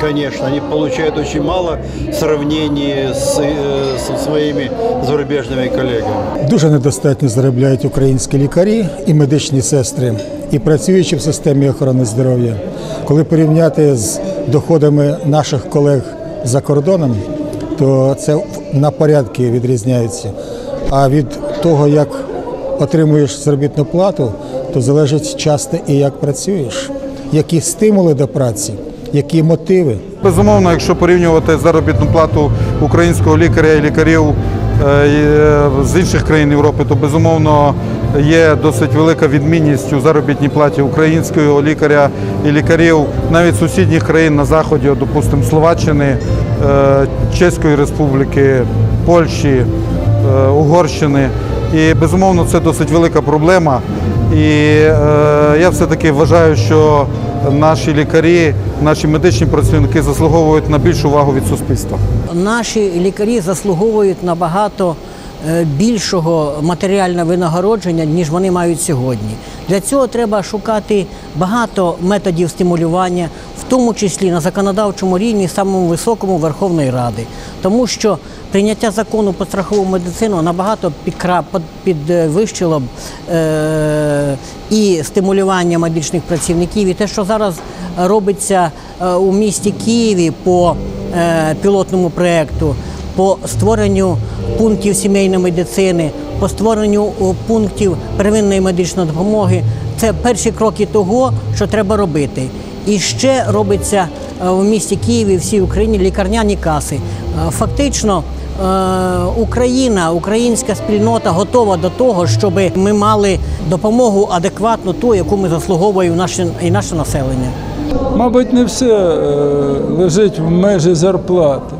Конечно, они получают очень мало в сравнении с, э, со своими зарубежными коллегами. Дуже недостатньо заробляють українські лікарі і медичні сестри, і працюючи в системі охорони здоров'я. Коли порівняти з доходами наших колег за кордоном, то це на порядки відрізняється. А від того, як отримуєш заробітну плату, то залежить часто і як працюєш, які стимули до праці, які мотиви. Безумовно, якщо порівнювати заробітну плату українського лікаря і лікарів е, е, з інших країн Європи, то безумовно є досить велика відмінність у заробітній платі українського лікаря і лікарів навіть сусідніх країн на заході, допустимо, Словаччини, е, Чеської Республіки, Польщі, Угорщини. І безумовно це досить велика проблема. І е, я все-таки вважаю, що наші лікарі, наші медичні працівники заслуговують на більшу увагу від суспільства. Наші лікарі заслуговують набагато е, більшого матеріального винагородження, ніж вони мають сьогодні. Для цього треба шукати багато методів стимулювання, в тому числі на законодавчому рівні, самому високому Верховної Ради. Тому що прийняття закону про страхову медицину набагато підвищило б е- і стимулювання медичних працівників, і те, що зараз робиться е, у місті Києві по е, пілотному проєкту, по створенню пунктів сімейної медицини, по створенню пунктів первинної медичної допомоги. Це перші кроки того, що треба робити. І ще робиться е, в місті Києві, всій Україні лікарняні каси. Е, Фактично, е, Україна, українська спільнота готова до того, щоб ми мали допомогу адекватну ту, яку ми заслуговуємо і наше населення. Мабуть, не все е, лежить в межі зарплати.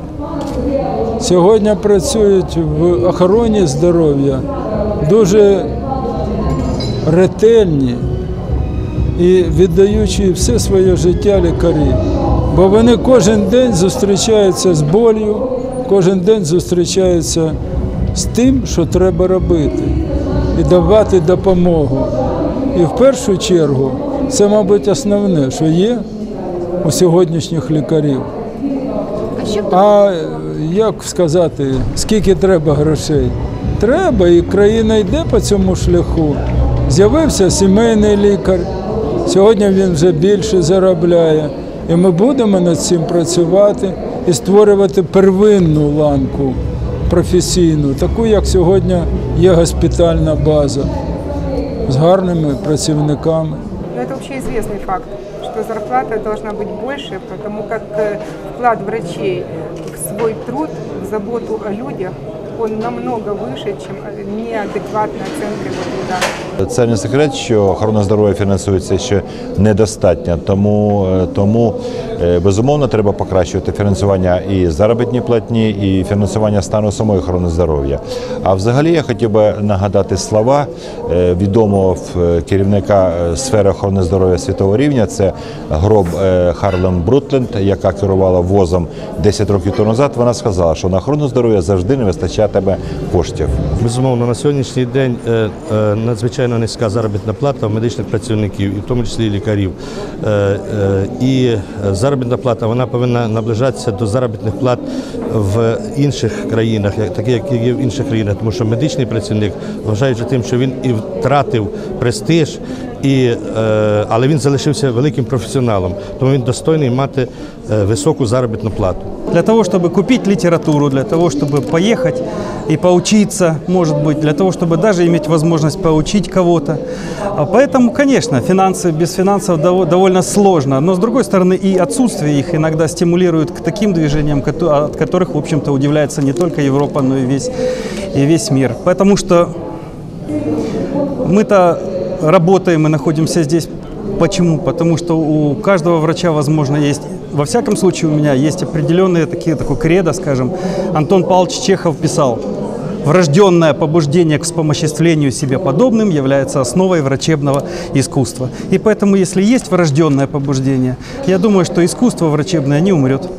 Сьогодні працюють в охороні здоров'я дуже ретельні і віддаючи все своє життя лікарі. Бо вони кожен день зустрічаються з болью, кожен день зустрічаються з тим, що треба робити, і давати допомогу. І в першу чергу це, мабуть, основне, що є у сьогоднішніх лікарів. А як сказати, скільки треба грошей? Треба, і країна йде по цьому шляху. З'явився сімейний лікар. Сьогодні він вже більше заробляє. І ми будемо над цим працювати і створювати первинну ланку професійну, таку, як сьогодні є госпітальна база з гарними працівниками. Но это общеизвестный факт, что зарплата должна быть больше, потому как э, вклад врачей в свой труд, в заботу о людях, он намного выше, чем э, неадекватная оценка его труда. Це не секрет, що охорона здоров'я фінансується ще недостатньо, тому, е, тому е, безумовно треба покращувати фінансування і заробітні платні, і фінансування стану самої охорони здоров'я. А взагалі я хотів би нагадати слова е, відомого керівника сфери охорони здоров'я світового рівня. Це гроб Харлем Брутленд, яка керувала возом 10 років тому назад. Вона сказала, що на охорону здоров'я завжди не вистачатиме коштів. Безумовно, на сьогоднішній день е, надзвичайно низька заробітна плата в медичних працівників, і в тому числі і лікарів. Е, е, І заробітна плата вона повинна наближатися до заробітних плат в інших країнах, такі як є в інших країнах, тому що медичний працівник, вважаючи тим, що він і втратив престиж, і, е, але він залишився великим професіоналом, тому він достойний мати високу заробітну плату. Для того, чтобы купить литературу, для того, чтобы поехать и поучиться, может быть, для того, чтобы даже иметь возможность поучить кого-то. А Поэтому, конечно, финансы без финансов дово- довольно сложно, но с другой стороны и отсутствие их иногда стимулирует к таким движениям, от которых, в общем-то, удивляется не только Европа, но и весь, и весь мир. Потому что мы-то работаем и находимся здесь. Почему? Потому что у каждого врача, возможно, есть, во всяком случае у меня есть определенные такие, такой кредо, скажем. Антон Павлович Чехов писал, Врожденное побуждение к вспомоществлению себе подобным является основой врачебного искусства. И поэтому, если есть врожденное побуждение, я думаю, что искусство врачебное не умрет.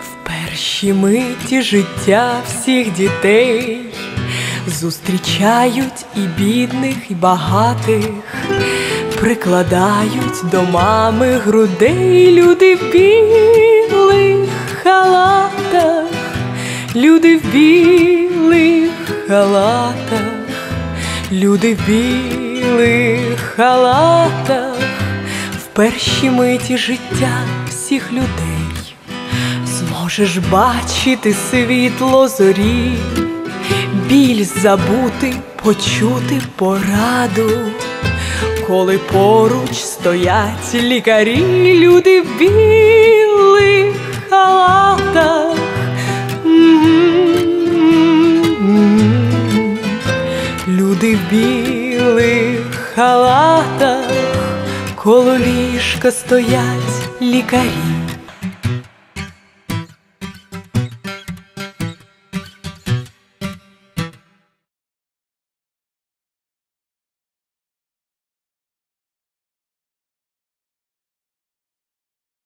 В перші миті життя всіх дітей зустрічають і бідних, і багатих, прикладають до мами грудей люди в білих халатах, люди в білих халатах, люди в білих халатах, в перші миті життя всіх людей зможеш бачити світло зорі, біль забути, почути пораду, коли поруч стоять лікарі, люди в білих халатах. Люди в білих халатах, коло ліжка стоять лікарі.